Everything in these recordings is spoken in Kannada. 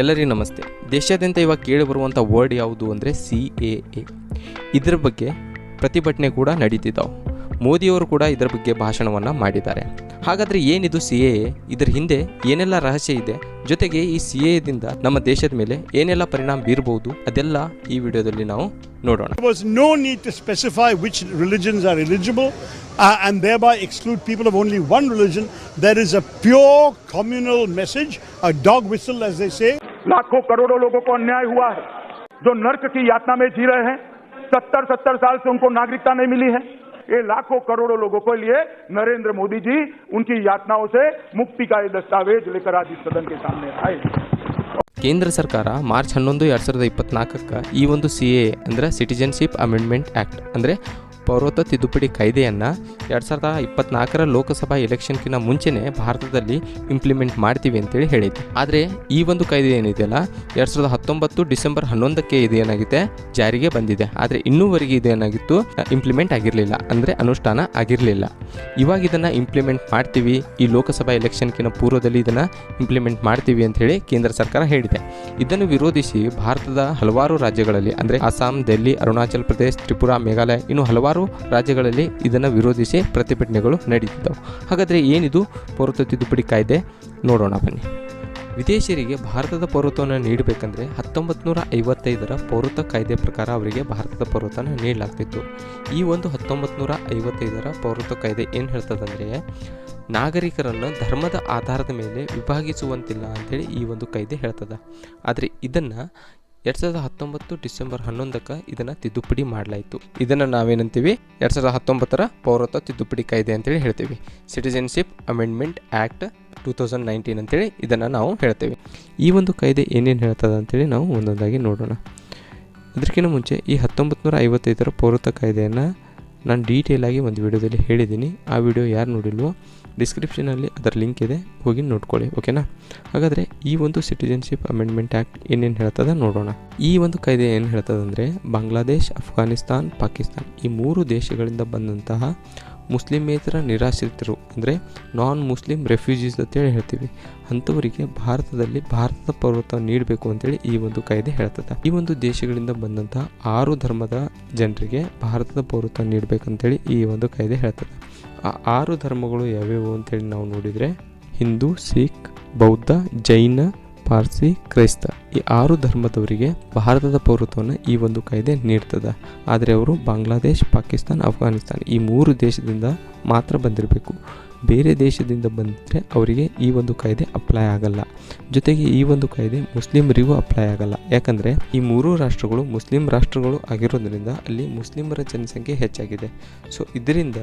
ಎಲ್ಲರಿಗೂ ನಮಸ್ತೆ. ದೇಶಾದ್ಯಂತ ಇವಾಗ ಕೇಳಿ ಬರುವಂಥ ವರ್ಡ್ ಯಾವುದು ಅಂದರೆ ಸಿ ಎ ಎ ಇದ್ರ ಬಗ್ಗೆ ಪ್ರತಿಭಟನೆ ಕೂಡ ನಡೀತಿದ್ದಾವೆ. ಮೋದಿಯವರು ಕೂಡ ಇದರ ಬಗ್ಗೆ ಭಾಷಣವನ್ನು ಮಾಡಿದ್ದಾರೆ. ಹಾಗಾದರೆ ಏನಿದು ಸಿ ಎ ಎ ಇದರ ಹಿಂದೆ ಏನೆಲ್ಲ ರಹಸ್ಯ ಇದೆ? ಜೊತೆಗೆ ಈ ಸಿ ಎ ದಿಂದ ನಮ್ಮ ದೇಶದ ಮೇಲೆ ಏನೆಲ್ಲ ಪರಿಣಾಮ ಬೀರಬಹುದು? ಅದೆಲ್ಲ ಈ ವಿಡಿಯೋದಲ್ಲಿ ನಾವು ನೋಡೋಣ. Was no need to specify which religions are eligible eligible uh, by exclude people of only one religion there is a pure communal message a dog whistle as they say. लाखों करोड़ों लोगों को अन्याय हुआ है जो नर्क की यातना में जी रहे हैं सत्तर सत्तर साल से उनको नागरिकता नहीं मिली है ये लाखों करोड़ों लोगों के लिए नरेंद्र मोदी जी उनकी यातनाओं से मुक्ति का ये दस्तावेज लेकर आज इस सदन के सामने आए ಕೇಂದ್ರ ಸರ್ಕಾರ ಮಾರ್ಚ್ ಹನ್ನೊಂದು ಎರಡು ಸಾವಿರದ ಇಪ್ಪತ್ನಾಲ್ಕಕ್ಕೆ ಈ ಒಂದು ಸಿ ಎ ಅಂದರೆ ಸಿಟಿಜನ್ಶಿಪ್ ಅಮೆಂಡ್ಮೆಂಟ್ ಆ್ಯಕ್ಟ್ ಅಂದರೆ ಪೌರತ್ವ ತಿದ್ದುಪಡಿ ಕಾಯ್ದೆಯನ್ನು ಎರಡು ಸಾವಿರದ ಇಪ್ಪತ್ನಾಲ್ಕರ ಲೋಕಸಭಾ ಎಲೆಕ್ಷನ್ಕಿಂತ ಮುಂಚೆನೇ ಭಾರತದಲ್ಲಿ ಇಂಪ್ಲಿಮೆಂಟ್ ಮಾಡ್ತೀವಿ ಅಂತೇಳಿ ಹೇಳಿದೆ ಆದರೆ ಈ ಒಂದು ಕಾಯ್ದೆ ಏನಿದೆಯಲ್ಲ, ಎರಡು ಸಾವಿರದ ಹತ್ತೊಂಬತ್ತು ಡಿಸೆಂಬರ್ ಹನ್ನೊಂದಕ್ಕೆ ಇದೇನಾಗಿದೆ ಜಾರಿಗೆ ಬಂದಿದೆ. ಆದರೆ ಇನ್ನೂವರೆಗೆ ಇದೇನಾಗಿತ್ತು ಇಂಪ್ಲಿಮೆಂಟ್ ಆಗಿರಲಿಲ್ಲ. ಅಂದರೆ ಅನುಷ್ಠಾನ ಆಗಿರಲಿಲ್ಲ. ಇವಾಗ ಇದನ್ನು ಇಂಪ್ಲಿಮೆಂಟ್ ಮಾಡ್ತೀವಿ. ಈ ಲೋಕಸಭಾ ಎಲೆಕ್ಷನ್ಕಿನ ಪೂರ್ವದಲ್ಲಿ ಇದನ್ನು ಇಂಪ್ಲಿಮೆಂಟ್ ಮಾಡ್ತೀವಿ ಅಂತ ಹೇಳಿ ಕೇಂದ್ರ ಸರ್ಕಾರ ಹೇಳಿದೆ. ಇದನ್ನು ವಿರೋಧಿಸಿ ಭಾರತದ ಹಲವಾರು ರಾಜ್ಯಗಳಲ್ಲಿ, ಅಂದರೆ ಅಸ್ಸಾಂ ದೆಹಲಿ ಅರುಣಾಚಲ್ ಪ್ರದೇಶ್, ತ್ರಿಪುರಾ, ಮೇಘಾಲಯ, ಇನ್ನು ಹಲವಾರು ರಾಜ್ಯಗಳಲ್ಲಿ ಇದನ್ನು ವಿರೋಧಿಸಿ ಪ್ರತಿಭಟನೆಗಳು ನಡೀತಿದ್ದವು ಹಾಗಾದರೆ ಏನಿದು ಪೌರತ್ವ ತಿದ್ದುಪಡಿ ಕಾಯ್ದೆ? ನೋಡೋಣ ಬನ್ನಿ. ವಿದೇಶಿಯರಿಗೆ ಭಾರತದ ಪೌರತ್ವವನ್ನು ನೀಡಬೇಕಂದ್ರೆ ಹತ್ತೊಂಬತ್ತು ನೂರ ಐವತ್ತೈದರ ಪೌರತ್ವ ಕಾಯ್ದೆ ಪ್ರಕಾರ ಅವರಿಗೆ ಭಾರತದ ಪೌರತ್ವನ ನೀಡಲಾಗ್ತಿತ್ತು. ಈ ಒಂದು ಹತ್ತೊಂಬತ್ತು ನೂರ ಐವತ್ತೈದರ ಪೌರತ್ವ ಕಾಯ್ದೆ ಏನು ಹೇಳ್ತದಂದ್ರೆ, ನಾಗರಿಕರನ್ನು ಧರ್ಮದ ಆಧಾರದ ಮೇಲೆ ವಿಭಾಗಿಸುವಂತಿಲ್ಲ ಅಂತೇಳಿ ಈ ಒಂದು ಕಾಯ್ದೆ ಹೇಳ್ತದೆ. ಆದರೆ ಇದನ್ನು ಎರಡು ಸಾವಿರದ ಹತ್ತೊಂಬತ್ತು ಡಿಸೆಂಬರ್ ಹನ್ನೊಂದಕ್ಕೆ ಇದನ್ನ ತಿದ್ದುಪಡಿ ಮಾಡಲಾಯಿತು. ಇದನ್ನ ನಾವೇನಂತೀವಿ? ಎರಡ್ ಸಾವಿರದ ಹತ್ತೊಂಬತ್ತರ ಪೌರತ್ವ ತಿದ್ದುಪಡಿ ಕಾಯ್ದೆ ಅಂತೇಳಿ ಹೇಳ್ತೀವಿ. Citizenship amendment act two thousand nineteen ಅಂತೇಳಿ ಇದನ್ನು ನಾವು ಹೇಳ್ತೇವೆ. ಈ ಒಂದು ಕಾಯ್ದೆ ಏನೇನು ಹೇಳ್ತದೆ ಅಂತೇಳಿ ನಾವು ಒಂದೊಂದಾಗಿ ನೋಡೋಣ. ಅದಕ್ಕಿಂತ ಮುಂಚೆ ಈ ಹತ್ತೊಂಬತ್ತು ನೂರ ಐವತ್ತೈದರ ಪೌರತ್ವ ಕಾಯ್ದೆಯನ್ನು ನಾನು ಡೀಟೇಲಾಗಿ ಒಂದು ವಿಡಿಯೋದಲ್ಲಿ ಹೇಳಿದ್ದೀನಿ. ಆ ವಿಡಿಯೋ ಯಾರು ನೋಡಿಲ್ವೋ ಡಿಸ್ಕ್ರಿಪ್ಷನಲ್ಲಿ ಅದರ ಲಿಂಕ್ ಇದೆ. ಹೋಗಿ ನೋಡ್ಕೊಳ್ಳಿ ಓಕೆನಾ ಹಾಗಾದರೆ ಈ ಒಂದು ಸಿಟಿಜನ್ಶಿಪ್ ಅಮೆಂಡ್ಮೆಂಟ್ ಆ್ಯಕ್ಟ್ ಏನೇನು ಹೇಳ್ತದೆ ನೋಡೋಣ. ಈ ಒಂದು ಕಾಯ್ದೆ ಏನು ಹೇಳ್ತದೆ ಅಂದರೆ ಬಾಂಗ್ಲಾದೇಶ್ ಅಫ್ಘಾನಿಸ್ತಾನ್ ಪಾಕಿಸ್ತಾನ್ ಈ ಮೂರು ದೇಶಗಳಿಂದ ಬಂದಂತಹ ಮುಸ್ಲಿಮೇತರ ನಿರಾಶ್ರಿತರು ಅಂದರೆ ನಾನ್ ಮುಸ್ಲಿಂ ರೆಫ್ಯೂಜೀಸ್ ಅಂತೇಳಿ ಹೇಳ್ತೀವಿ. ಅಂಥವರಿಗೆ ಭಾರತದಲ್ಲಿ ಭಾರತದ ಪೌರತ್ವ ನೀಡಬೇಕು ಅಂತೇಳಿ ಈ ಒಂದು ಕಾಯ್ದೆ ಹೇಳ್ತದೆ. ಈ ಒಂದು ದೇಶಗಳಿಂದ ಬಂದಂತಹ ಆರು ಧರ್ಮದ ಜನರಿಗೆ ಭಾರತದ ಪೌರತ್ವ ನೀಡಬೇಕಂತೇಳಿ ಈ ಒಂದು ಕಾಯ್ದೆ ಹೇಳ್ತದೆ. ಆ ಆರು ಧರ್ಮಗಳು ಯಾವ್ಯಾವು ಅಂತೇಳಿ ನಾವು ನೋಡಿದರೆ ಹಿಂದೂ, ಸಿಖ್, ಬೌದ್ಧ, ಜೈನ ಪಾರ್ಸಿ ಕ್ರೈಸ್ತ. ಈ ಆರು ಧರ್ಮದವರಿಗೆ ಭಾರತದ ಪೌರತ್ವವನ್ನು ಈ ಒಂದು ಕಾಯ್ದೆ ನೀಡ್ತದೆ. ಆದರೆ ಅವರು ಬಾಂಗ್ಲಾದೇಶ್, ಪಾಕಿಸ್ತಾನ್ ಅಫ್ಘಾನಿಸ್ತಾನ್ ಈ ಮೂರು ದೇಶದಿಂದ ಮಾತ್ರ ಬಂದಿರಬೇಕು. ಬೇರೆ ದೇಶದಿಂದ ಬಂದರೆ ಅವರಿಗೆ ಈ ಒಂದು ಕಾಯ್ದೆ ಅಪ್ಲೈ ಆಗಲ್ಲ. ಜೊತೆಗೆ ಈ ಒಂದು ಕಾಯ್ದೆ ಮುಸ್ಲಿಮರಿಗೂ ಅಪ್ಲೈ ಆಗಲ್ಲ. ಯಾಕಂದರೆ ಈ ಮೂರು ರಾಷ್ಟ್ರಗಳು ಮುಸ್ಲಿಂ ರಾಷ್ಟ್ರಗಳು ಆಗಿರೋದ್ರಿಂದ ಅಲ್ಲಿ ಮುಸ್ಲಿಮರ ಜನಸಂಖ್ಯೆ ಹೆಚ್ಚಾಗಿದೆ. ಸೊ ಇದರಿಂದ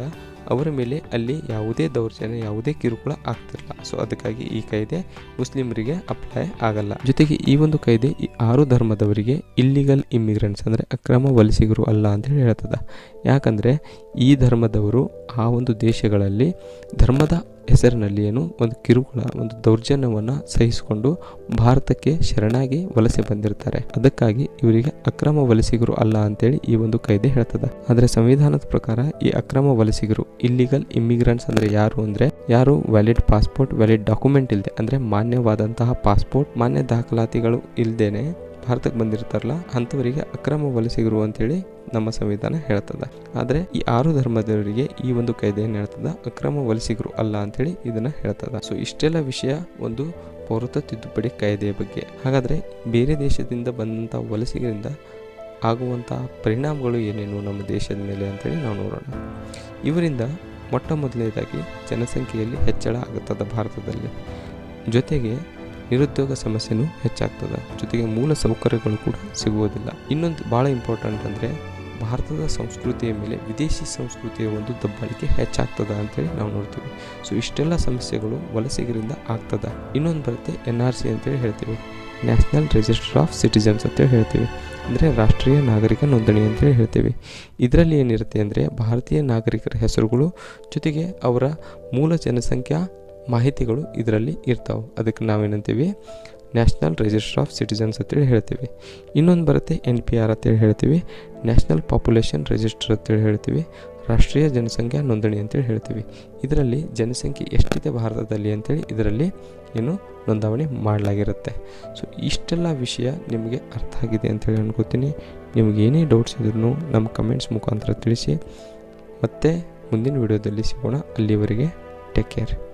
ಅವರ ಮೇಲೆ ಅಲ್ಲಿ ಯಾವುದೇ ದೌರ್ಜನ್ಯ, ಯಾವುದೇ ಕಿರುಕುಳ ಆಗ್ತಿರಲ್ಲ ಸೊ ಅದಕ್ಕಾಗಿ ಈ ಕಾಯ್ದೆ ಮುಸ್ಲಿಮರಿಗೆ ಅಪ್ಲೈ ಆಗಲ್ಲ. ಜೊತೆಗೆ ಈ ಒಂದು ಕಾಯ್ದೆ ಈ ಆರು ಧರ್ಮದವರಿಗೆ ಇಲ್ಲಿಗಲ್ ಇಮಿಗ್ರೆಂಟ್ಸ್ ಅಂದರೆ ಅಕ್ರಮ ವಲಸಿಗರು ಅಲ್ಲ ಅಂತ ಹೇಳ್ತದೆ ಹೇಳ್ತದ. ಯಾಕಂದರೆ ಈ ಧರ್ಮದವರು ಆ ಒಂದು ದೇಶಗಳಲ್ಲಿ ಧರ್ಮದ ಹೆಸರಿನಲ್ಲಿ ಏನು? ಒಂದು ಕಿರುಕುಳ, ಒಂದು ದೌರ್ಜನ್ಯವನ್ನು ಸಹಿಸಿಕೊಂಡು ಭಾರತಕ್ಕೆ ಶರಣಾಗಿ ವಲಸೆ ಬಂದಿರ್ತಾರೆ. ಅದಕ್ಕಾಗಿ ಇವರಿಗೆ ಅಕ್ರಮ ವಲಸಿಗರು ಅಲ್ಲ ಅಂತೇಳಿ ಈ ಒಂದು ಕಾಯ್ದೆ ಹೇಳ್ತದೆ. ಆದರೆ ಸಂವಿಧಾನದ ಪ್ರಕಾರ ಈ ಅಕ್ರಮ ವಲಸಿಗರು ಇಲ್ಲಿಗಲ್ ಇಮಿಗ್ರೆಂಟ್ಸ್ ಅಂದರೆ ಯಾರು ಅಂದರೆ ಯಾರು ವ್ಯಾಲಿಡ್ ಪಾಸ್ಪೋರ್ಟ್ ವ್ಯಾಲಿಡ್ ಡಾಕ್ಯುಮೆಂಟ್ ಇಲ್ಲದೆ ಅಂದರೆ ಮಾನ್ಯವಾದಂತಹ ಪಾಸ್ಪೋರ್ಟ್ ಮಾನ್ಯ ದಾಖಲಾತಿಗಳು ಇಲ್ಲದೇನೆ ಭಾರತಕ್ಕೆ ಬಂದಿರ್ತಾರಲ್ಲ, ಅಂಥವರಿಗೆ ಅಕ್ರಮ ವಲಸಿಗರು ಅಂತೇಳಿ ನಮ್ಮ ಸಂವಿಧಾನ ಹೇಳ್ತದೆ. ಆದರೆ ಈ ಆರು ಧರ್ಮದವರಿಗೆ ಈ ಒಂದು ಕಾಯ್ದೆ ಏನು ಹೇಳ್ತದೆ, ಅಕ್ರಮ ವಲಸಿಗರು ಅಲ್ಲ ಅಂತೇಳಿ ಇದನ್ನ ಹೇಳ್ತದೆ. ಸೊ ಇಷ್ಟೆಲ್ಲ ವಿಷಯ ಒಂದು ಪೌರತ್ವ ತಿದ್ದುಪಡಿ ಕಾಯ್ದೆಯ ಬಗ್ಗೆ. ಹಾಗಾದರೆ ಬೇರೆ ದೇಶದಿಂದ ಬಂದಂಥ ವಲಸಿಗರಿಂದ ಆಗುವಂಥ ಪರಿಣಾಮಗಳು ಏನೇನು ನಮ್ಮ ದೇಶದ ಮೇಲೆ ಅಂತೇಳಿ ನಾವು ನೋಡೋಣ. ಇವರಿಂದ ಮೊಟ್ಟ ಮೊದಲನೇದಾಗಿ ಜನಸಂಖ್ಯೆಯಲ್ಲಿ ಹೆಚ್ಚಳ ಆಗುತ್ತದೆ ಭಾರತದಲ್ಲಿ. ಜೊತೆಗೆ ನಿರುದ್ಯೋಗ ಸಮಸ್ಯೆನೂ ಹೆಚ್ಚಾಗ್ತದೆ. ಜೊತೆಗೆ ಮೂಲ ಸೌಕರ್ಯಗಳು ಕೂಡ ಸಿಗುವುದಿಲ್ಲ. ಇನ್ನೊಂದು ಭಾಳ ಇಂಪಾರ್ಟೆಂಟ್ ಅಂದರೆ ಭಾರತದ ಸಂಸ್ಕೃತಿಯ ಮೇಲೆ ವಿದೇಶಿ ಸಂಸ್ಕೃತಿಯ ಒಂದು ದಬ್ಬಾಳಿಕೆ ಹೆಚ್ಚಾಗ್ತದ ಅಂತೇಳಿ ನಾವು ನೋಡ್ತೀವಿ. ಸೊ ಇಷ್ಟೆಲ್ಲ ಸಮಸ್ಯೆಗಳು ವಲಸಿಗರಿಂದ ಆಗ್ತದೆ. ಇನ್ನೊಂದು ಬರುತ್ತೆ ಎನ್ ಆರ್ ಸಿ ಅಂತೇಳಿ ಹೇಳ್ತೀವಿ. ನ್ಯಾಷನಲ್ ರಿಜಿಸ್ಟರ್ ಆಫ್ ಸಿಟಿಜನ್ಸ್ ಅಂತೇಳಿ ಹೇಳ್ತೀವಿ. ಅಂದರೆ ರಾಷ್ಟ್ರೀಯ ನಾಗರಿಕ ನೋಂದಣಿ ಅಂತೇಳಿ ಹೇಳ್ತೀವಿ. ಇದರಲ್ಲಿ ಏನಿರುತ್ತೆ ಅಂದರೆ ಭಾರತೀಯ ನಾಗರಿಕರ ಹೆಸರುಗಳು ಜೊತೆಗೆ ಅವರ ಮೂಲ ಜನಸಂಖ್ಯಾ ಮಾಹಿತಿಗಳು ಇದರಲ್ಲಿ ಇರ್ತಾವೆ. ಅದಕ್ಕೆ ನಾವೇನಂತೀವಿ? ನ್ಯಾಷನಲ್ ರಿಜಿಸ್ಟರ್ ಆಫ್ ಸಿಟಿಜನ್ಸ್ ಅಂತೇಳಿ ಹೇಳ್ತೀವಿ. ಇನ್ನೊಂದು ಬರುತ್ತೆ ಎನ್ ಪಿ ಆರ್ ಅಂತೇಳಿ ಹೇಳ್ತೀವಿ. ನ್ಯಾಷನಲ್ ಪಾಪ್ಯುಲೇಷನ್ ರಿಜಿಸ್ಟರ್ ಅಂತೇಳಿ ಹೇಳ್ತೀವಿ. ರಾಷ್ಟ್ರೀಯ ಜನಸಂಖ್ಯಾ ನೋಂದಣಿ ಅಂತೇಳಿ ಹೇಳ್ತೀವಿ. ಇದರಲ್ಲಿ ಜನಸಂಖ್ಯೆ ಎಷ್ಟಿದೆ ಭಾರತದಲ್ಲಿ ಅಂತೇಳಿ ಇದರಲ್ಲಿ ಏನು ನೋಂದಾವಣೆ ಮಾಡಲಾಗಿರುತ್ತೆ. ಸೊ ಇಷ್ಟೆಲ್ಲ ವಿಷಯ ನಿಮಗೆ ಅರ್ಥ ಆಗಿದೆ ಅಂತೇಳಿ ಅನ್ಕೋತೀನಿ ನಿಮ್ಗೆ ಏನೇ ಡೌಟ್ಸ್ ಇದ್ರೂ ನಮ್ಮ ಕಮೆಂಟ್ಸ್ ಮುಖಾಂತರ ತಿಳಿಸಿ. ಮತ್ತೆ ಮುಂದಿನ ವಿಡಿಯೋದಲ್ಲಿ ಸಿಗೋಣ. ಅಲ್ಲಿವರೆಗೆ ಟೇಕ್ ಕೇರ್